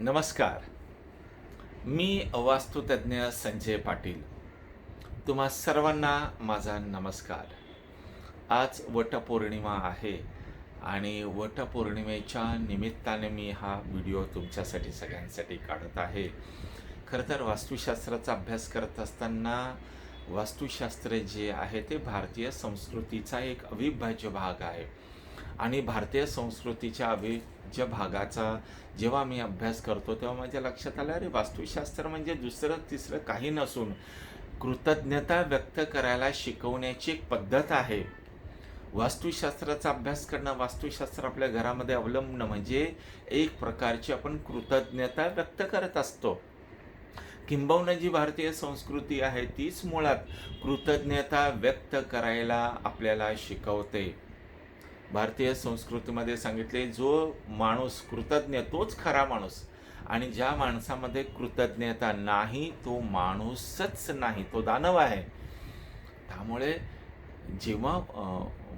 नमस्कार. मी वास्तुतज्ञ संजय पाटील. तुम्हा सर्वांना माझा नमस्कार. आज वटपौर्णिमा आहे आणि वटपौर्णिमेच्या निमित्ताने मी हा व्हिडिओ तुमच्यासाठी सगळ्यांसाठी काढत आहे. खरं तर वास्तुशास्त्राचा अभ्यास करत असताना वास्तुशास्त्र जे आहे ते भारतीय संस्कृतीचा एक अविभाज्य भाग आहे. आणि भारतीय संस्कृतीच्या अविभाज्य भागाचा जेव्हा मी अभ्यास करतो तेव्हा माझ्या लक्षात आलं अरे वास्तुशास्त्र म्हणजे दुसरं तिसरं काही नसून कृतज्ञता व्यक्त करायला शिकवण्याची एक पद्धत आहे. वास्तुशास्त्राचा अभ्यास करणं वास्तुशास्त्र आपल्या घरामध्ये अवलंबणं म्हणजे एक प्रकारची आपण कृतज्ञता व्यक्त करत असतो. किंबहुना जी भारतीय संस्कृती आहे तीच मुळात कृतज्ञता व्यक्त करायला आपल्याला शिकवते. भारतीय संस्कृतीमध्ये सांगितले जो माणूस कृतज्ञ तोच खरा माणूस. आणि ज्या माणसामध्ये कृतज्ञता नाही तो माणूसच नाही तो दानव आहे. त्यामुळे जेव्हा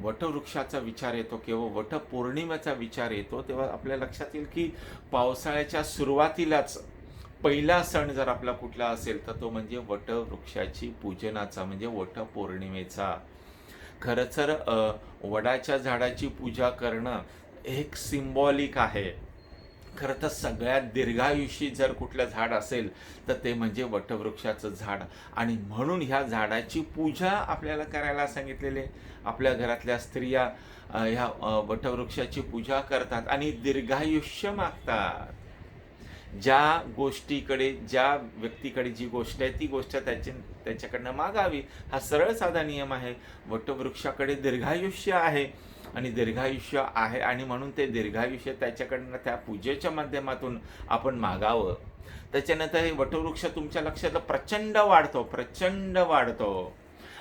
वटवृक्षाचा विचार येतो किंवा वटपौर्णिमेचा विचार येतो तेव्हा आपल्या लक्षात येईल की पावसाळ्याच्या सुरुवातीलाच पहिला सण जर आपला कुठला असेल तर तो म्हणजे वटवृक्षाची पूजनाचा म्हणजे वटपौर्णिमेचा. खरं तर वडाच्या झाडाची पूजा करणं एक सिम्बॉलिक आहे. खरं तर सगळ्यात दीर्घायुषी जर कुठलं झाड असेल तर ते म्हणजे वटवृक्षाचं झाड. आणि म्हणून ह्या झाडाची पूजा आपल्याला करायला सांगितलेले आपल्या घरातल्या स्त्रिया ह्या वटवृक्षाची पूजा करतात आणि दीर्घायुष्य मागतात. ज्या गोष्टीकडे ज्या व्यक्तीकडे जी गोष्ट आहे ती गोष्ट त्याच्या त्याच्याकडनं मागावी. हा सरळ साधा नियम आहे. वटवृक्षाकडे दीर्घायुष्य आहे आणि दीर्घायुष्य आहे आणि म्हणून ते दीर्घायुष्य त्याच्याकडनं त्या पूजेच्या माध्यमातून आपण मागावं. त्याच्यानंतर हे वटवृक्ष तुमच्या लक्षात प्रचंड वाढतो प्रचंड वाढतो.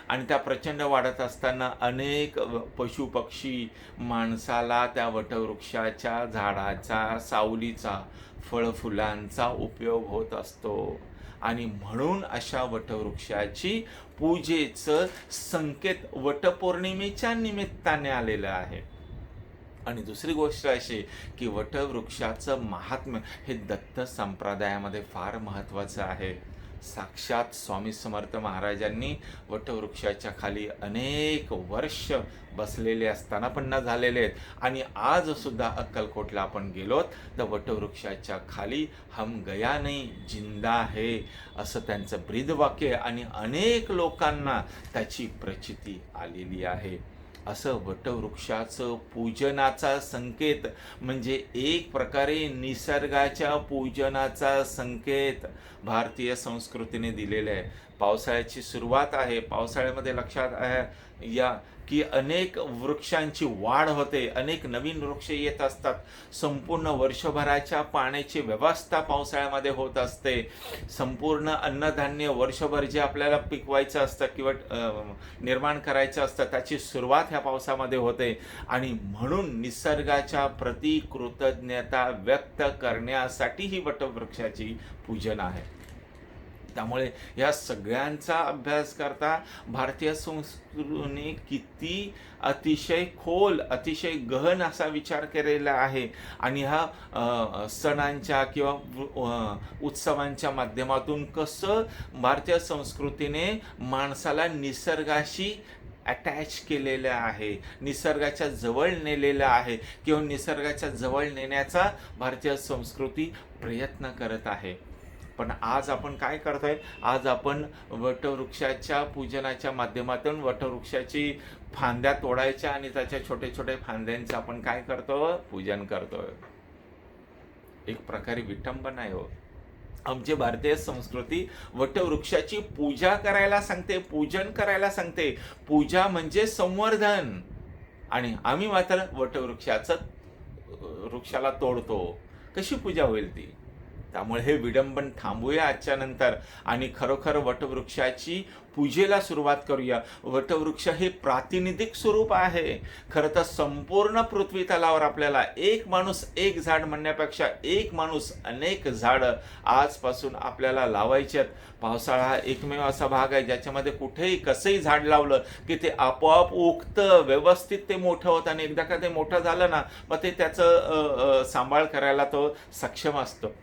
आणि त्या प्रचंड वाढत असताना अनेक पशु पक्षी माणसाला त्या वटवृक्षाच्या झाडाचा सावलीचा फळफुलांचा उपयोग होत असतो. आणि म्हणून अशा वटवृक्षाची पूजेचं संकेत वटपौर्णिमेच्या निमित्ताने आलेलं आहे. आणि दुसरी गोष्ट अशी की वटवृक्षाचं महात्म्य हे दत्त संप्रदायामध्ये फार महत्त्वाचं आहे. साक्षात स्वामी समर्थ महाराजांनी वटवृक्षाच्या खाली अनेक वर्ष बसलेले असताना पण न झालेले आहेत. आणि आज सुद्धा अक्कलकोटला आपण गेलोत. तर वटवृक्षाच्या खाली हम गया नाही जिंदा आहे असं त्यांचं ब्रीदवाक्य आहे. आणि अनेक लोकांना त्याची प्रचिती आलेली आहे. असं वटवृक्षाचं पूजनाचा संकेत म्हणजे एक प्रकारे निसर्गाच्या पूजनाचा संकेत भारतीय संस्कृतीने दिलेला आहे. पावसाळ्याची सुरुवात आहे. पावसाळ्यामध्ये लक्षात आहे या की अनेक वृक्षांची वाढ होते. अनेक नवीन वृक्ष येत असतात. संपूर्ण वर्षभराच्या पाण्याची व्यवस्था पावसाळ्यामध्ये होत असते. संपूर्ण अन्नधान्य वर्षभर जे आपल्याला पिकवायचं असतं किंवा निर्माण करायचं असतं त्याची सुरुवात ह्या पावसामध्ये होते. आणि म्हणून निसर्गाच्या प्रती कृतज्ञता व्यक्त करण्यासाठी ही वटवृक्षाची पूजन आहे. त्यामुळे या सगळ्यांचा अभ्यास करता भारतीय संस्कृतीने किती अतिशय खोल अतिशय गहन असा विचार केलेला आहे. आणि हा सणांच्या किंवा उत्सवांच्या माध्यमातून कसं भारतीय संस्कृतीने माणसाला निसर्गाशी अटॅच केलेलं आहे निसर्गाच्या जवळ नेलेलं आहे किंवा निसर्गाच्या जवळ नेण्याचा भारतीय संस्कृती प्रयत्न करत आहे. पण आज आपण काय करतोय? आज आपण वटवृक्षाच्या पूजनाच्या माध्यमातून वटवृक्षाची फांद्या तोडायच्या आणि त्याच्या छोटे छोटे फांद्यांचं आपण काय करतो पूजन करतोय. एक प्रकारे विटंबना आहे हो. आमची भारतीय संस्कृती वटवृक्षाची पूजा करायला सांगते पूजन करायला सांगते. पूजा म्हणजे संवर्धन. आणि आम्ही मात्र वटवृक्षाचं वृक्षाला तोडतो. कशी पूजा होईल ती? त्यामुळे हे विडंबन थांबूया आजच्या नंतर. आणि खरोखर वटवृक्षाची पूजेला सुरुवात करूया. वटवृक्ष हे प्रातिनिधिक स्वरूप आहे. खरं तर संपूर्ण पृथ्वी तलावर आपल्याला एक माणूस एक झाड म्हणण्यापेक्षा एक माणूस अनेक झाडं आजपासून आपल्याला लावायची आहेत. पावसाळा हा एकमेव असा भाग आहे ज्याच्यामध्ये कुठेही कसंही झाड लावलं की ते आपोआप उगतं व्यवस्थित ते मोठं होतं. आणि एकदा का ते मोठं झालं ना मग ते त्याचं सांभाळ करायला तो सक्षम असतो.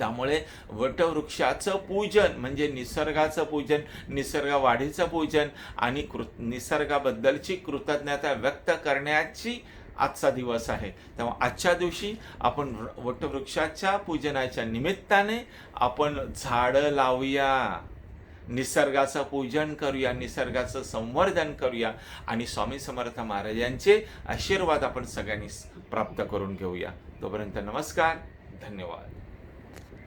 त्यामुळे वटवृक्षाचं पूजन म्हणजे निसर्गाचं पूजन निसर्ग वाढीचं पूजन आणि कृ निसर्गाबद्दलची कृतज्ञता व्यक्त करण्याची आजचा दिवस आहे. तेव्हा आजच्या दिवशी आपण वटवृक्षाच्या पूजनाच्या निमित्ताने आपण झाडं लावूया. निसर्गाचं पूजन करूया निसर्गाचं संवर्धन करूया आणि स्वामी समर्थ महाराजांचे आशीर्वाद आपण सगळ्यांनी प्राप्त करून घेऊया. तोपर्यंत नमस्कार धन्यवाद.